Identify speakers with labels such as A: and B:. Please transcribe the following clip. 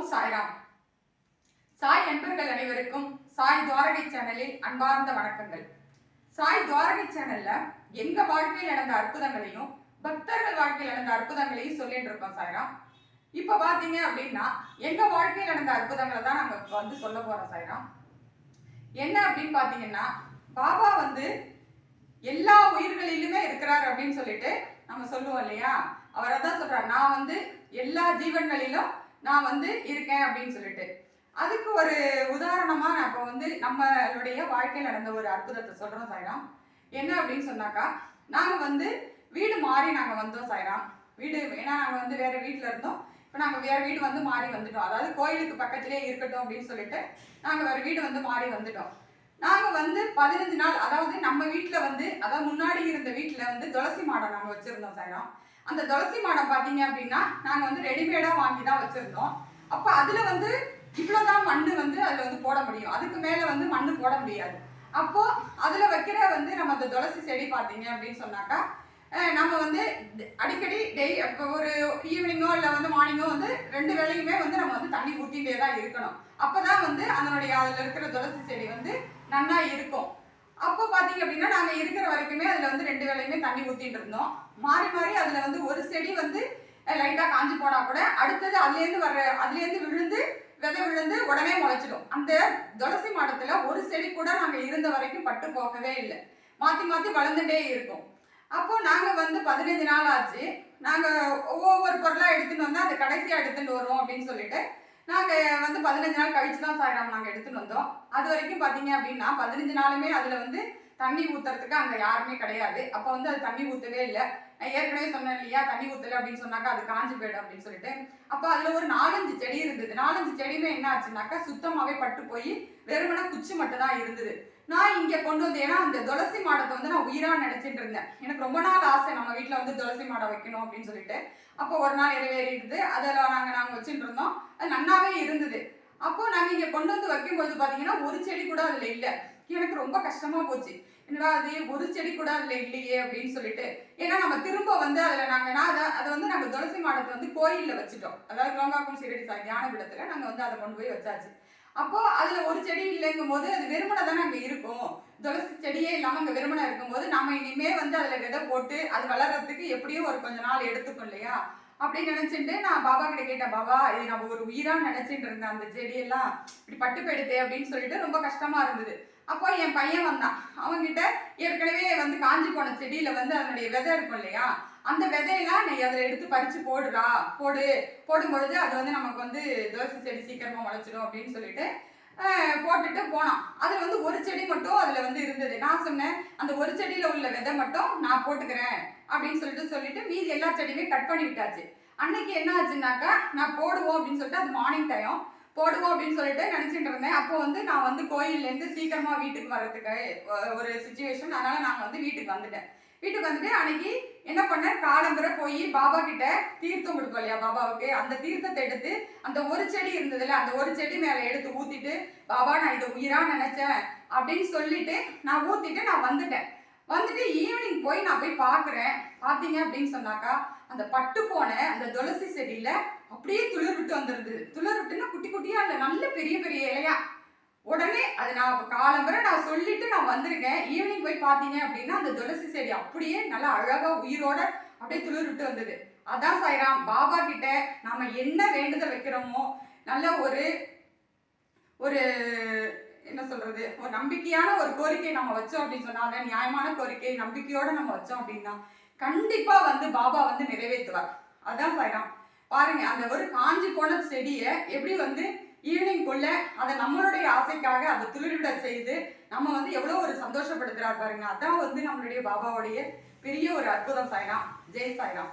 A: ஓம் சாய்ராம். சாய் அன்பர்கள் அனைவருக்கும் சாய் துவாரகை சேனலில் அன்பார்ந்த வணக்கங்கள். சாய் துவாரகை சேனல்ல எங்க வாழ்க்கையில் நடந்த அற்புதங்களையும் பக்தர்கள் வாழ்க்கையில் நடந்த அற்புதங்களையும் சொல்லிட்டு இருக்கோம் சாய்ராம். இப்ப பாத்தீங்க அப்படின்னா எங்க வாழ்க்கையில் நடந்த அற்புதங்களை தான் நாங்க வந்து சொல்ல போறோம் சாய்ராம். என்ன அப்படின்னு பாத்தீங்கன்னா பாபா வந்து எல்லா உயிர்களிலுமே இருக்கிறார் அப்படின்னு சொல்லிட்டு நம்ம சொல்லுவோம் இல்லையா? அவர் அதான் சொல்றார் நான் வந்து எல்லா ஜீவன்களிலும் நான் வந்து இருக்கேன் அப்படின்னு சொல்லிட்டு. அதுக்கு ஒரு உதாரணமா நான் இப்போ வந்து நம்மளுடைய வாழ்க்கையில் நடந்த ஒரு அற்புதத்தை சொல்றோம் சாய்ராம். என்ன அப்படின்னு சொன்னாக்கா நாங்க வந்து வீடு மாறி நாங்க வந்தோம் சாய்ராம். வீடு ஏன்னா நாங்க வந்து வேற வீட்டில் இருந்தோம். இப்போ நாங்கள் வேறு வீடு வந்து மாறி வந்துட்டோம். அதாவது கோயிலுக்கு பக்கத்துலேயே இருக்கட்டும் அப்படின்னு சொல்லிட்டு நாங்கள் வேறு வீடு வந்து மாறி வந்துட்டோம். நாங்கள் வந்து பதினஞ்சு நாள் அதாவது நம்ம வீட்டில் வந்து அதாவது முன்னாடி இருந்த வீட்டில் வந்து துளசி மாடம் நாங்கள் வச்சுருந்தோம் சாய்ராம். அந்த துளசி மாடம் பார்த்தீங்க அப்படின்னா நாங்கள் வந்து ரெடிமேடாக வாங்கி தான் வச்சுருந்தோம். அப்போ அதில் வந்து இவ்வளோதான் மண் வந்து அதில் வந்து போட முடியும். அதுக்கு மேலே வந்து மண் போட முடியாது. அப்போது அதில் வைக்கிற வந்து நம்ம அந்த துளசி செடி பார்த்தீங்க அப்படின்னு சொன்னாக்கா நம்ம வந்து அடிக்கடி டெய் இப்போ ஒரு ஈவினிங்கோ இல்லை வந்து மார்னிங்கோ வந்து ரெண்டு வேளையுமே வந்து நம்ம வந்து தண்ணி ஊற்றிட்டே தான் இருக்கணும். அப்போ தான் வந்து அதனுடைய அதில் இருக்கிற துளசி செடி வந்து நன்னா இருக்கும். அப்போ பார்த்தீங்க அப்படின்னா நாங்கள் இருக்கிற அதில் வந்து ரெண்டு வேளையுமே தண்ணி ஊற்றிட்டு இருந்தோம். மாறி மாறி அதில் வந்து ஒரு செடி வந்து லைட்டாக காஞ்சி போனா கூட அடுத்தது அதுலேருந்து வர்ற அதுலேருந்து விழுந்து விதை விழுந்து உடனே முளைச்சிடும். அந்த துளசி மாடத்துல ஒரு செடி கூட நாங்கள் இருந்த வரைக்கும் பட்டு போகவே இல்லை. மாற்றி மாற்றி வளர்ந்துட்டே இருக்கும். அப்போ நாங்கள் வந்து பதினஞ்சு நாள் ஆச்சு. நாங்கள் ஒவ்வொரு பொருளாக எடுத்துன்னு வந்தால் அது கடைசியாக எடுத்துட்டு வருவோம் அப்படின்னு சொல்லிட்டு நாங்கள் வந்து பதினஞ்சு நாள் கழிச்சு தான் சாயிராம் நாங்கள் எடுத்துன்னு வந்தோம். அது வரைக்கும் பார்த்தீங்க அப்படின்னா பதினஞ்சு நாளுமே அதில் வந்து தண்ணி ஊத்துறதுக்கு அங்கே யாருமே கிடையாது. அப்போ வந்து அது தண்ணி ஊற்றவே இல்லை. நான் ஏற்கனவே சொன்னேன் இல்லையா? தண்ணி ஊற்றல அப்படின்னு சொன்னாக்கா அது காஞ்சு போயிடும் அப்படின்னு சொல்லிட்டு. அப்போ அதில் ஒரு நாலஞ்சு செடி இருந்தது. நாலஞ்சு செடியுமே என்ன ஆச்சுனாக்கா சுத்தமாகவே பட்டு போய் வெறுமனே குச்சி மட்டும் தான் இருந்தது. நான் இங்கே கொண்டு வந்து ஏன்னா அந்த துளசி மாடத்தை வந்து நான் உயிரா நினைச்சிட்டு இருந்தேன். எனக்கு ரொம்ப நாள் ஆசை நம்ம வீட்டில் வந்து துளசி மாடம் வைக்கணும் அப்படின்னு சொல்லிட்டு. அப்போ ஒரு நாள் நிறைவேறிடுது. அதில் நாங்கள் நாங்கள் வச்சுட்டு இருந்தோம். அது நன்னாவே இருந்தது. அப்போ நாங்கள் இங்கே கொண்டு வந்து வைக்கும்போது பார்த்தீங்கன்னா ஒரு செடி கூட அதில் இல்லை. எனக்கு ரொம்ப கஷ்டமா போச்சு. என்னடா அது ஒரு செடி கூட அதுல இல்லையே அப்படின்னு சொல்லிட்டு. ஏன்னா நம்ம திரும்ப வந்து அதுல நாங்க நான் அதை அதை வந்து நாங்க துளசி மாடத்தை வந்து கோயில்ல வச்சுட்டோம். அதாவது கிளம்பாக்கம் சீரடி சாய் தியான பீடத்துல நாங்க வந்து அதை கொண்டு போய் வச்சாச்சு. அப்போ அதுல ஒரு செடி இல்லைங்கும் போது அது வெறுமனை தானே அங்க இருக்கும். துளசி செடியே இல்லாம அங்க வெறுமனை இருக்கும்போது நாம இனிமே வந்து அதுல விதை போட்டு அது வளர்றதுக்கு எப்படியும் ஒரு கொஞ்ச நாள் எடுத்துக்கும் இல்லையா? அப்படின்னு நினைச்சிட்டு நான் பாபா கிட்ட கேட்டேன் பாபா இது நம்ம ஒரு உயிரா நினைச்சிட்டு இருந்தேன் அந்த செடியெல்லாம் இப்படி பட்டு போயிடுது அப்படின்னு சொல்லிட்டு ரொம்ப கஷ்டமா இருந்தது. அப்போ என் பையன் வந்தான். அவன்கிட்ட ஏற்கனவே வந்து காஞ்சி போன செடியில வந்து அதனுடைய விதை இருக்கும் இல்லையா? அந்த விதையெல்லாம் நீ அதில் எடுத்து பறிச்சு போடுறா போடு. போடும்பொழுது அது வந்து நமக்கு வந்து தோசை செடி சீக்கிரமா முளைச்சிடும் அப்படின்னு சொல்லிட்டு போட்டுட்டு போனான் அதுல வந்து ஒரு செடி மட்டும் அதுல வந்து இருந்தது. நான் சொன்னேன் அந்த ஒரு செடியில உள்ள விதை மட்டும் நான் போட்டுக்கிறேன் அப்படின்னு சொல்லிட்டு சொல்லிட்டு மீதி எல்லா செடியுமே கட் பண்ணி விட்டாச்சு. அன்னைக்கு என்ன ஆச்சுனாக்கா நான் போடுவோம் அப்படின்னு சொல்லிட்டு அது மார்னிங் டைம் போடுவோம் அப்படின்னு சொல்லிட்டு நினைச்சிட்டு இருந்தேன். அப்போ வந்து நான் வந்து கோயில்ல இருந்து சீக்கிரமா வீட்டுக்கு வர்றதுக்கு ஒரு சுச்சுவேஷன் அதனால நான் வந்து வீட்டுக்கு வந்துட்டேன். வீட்டுக்கு வந்துட்டு அன்னைக்கு என்ன பண்ண? காலம்பர போய் பாபா கிட்ட தீர்த்தம் கொடுப்போம் இல்லையா பாபாவுக்கு. அந்த தீர்த்தத்தை எடுத்து அந்த ஒரு செடி இருந்ததுல அந்த ஒரு செடி மேலே எடுத்து ஊத்திட்டு பாபா நான் இதை உயிரா நினைச்சேன் அப்படின்னு சொல்லிட்டு நான் ஊத்திட்டு நான் வந்துட்டேன். வந்துட்டு ஈவினிங் போய் நான் போய் பார்க்குறேன். பார்த்தீங்க அப்படின்னு சொன்னாக்கா அந்த பட்டு போன அந்த துளசி செடியில அப்படியே துளிர் விட்டு வந்துருந்தது. துளிர் விட்டுன்னா குட்டி குட்டியா இல்ல நல்ல பெரிய பெரிய இலையா? உடனே அது நான் இப்போ காலம்பரை நான் சொல்லிட்டு நான் வந்திருக்கேன். ஈவினிங் போய் பார்த்தீங்க அப்படின்னா அந்த துளசி செடி அப்படியே நல்லா அழகா உயிரோட அப்படியே துளிர்விட்டு வந்தது. அதான் சாய்ராம் பாபா கிட்ட நாம என்ன வேண்டுதல் வைக்கிறோமோ நல்ல ஒரு ஒரு என்ன சொல்றது ஒரு நம்பிக்கையான ஒரு கோரிக்கை நம்ம வச்சோம் அப்படின்னு சொன்னாங்க. நியாயமான கோரிக்கை நம்பிக்கையோட நம்ம வச்சோம் அப்படின்னா கண்டிப்பா வந்து பாபா வந்து நிறைவேற்றுவார். அதான் சாய்ராம். பாருங்க அந்த ஒரு காஞ்சி போன செடியை எப்படி வந்து ஈவினிங் குள்ள அதை நம்மளுடைய ஆசைக்காக அதை துளிர்விட செய்து நம்ம வந்து எவ்வளவு ஒரு சந்தோஷப்படுத்துறாரு பாருங்க. அதான் வந்து நம்மளுடைய பாபாவுடைய பெரிய ஒரு அற்புதம் சாய்ராம். ஜெய் சாய்ராம்.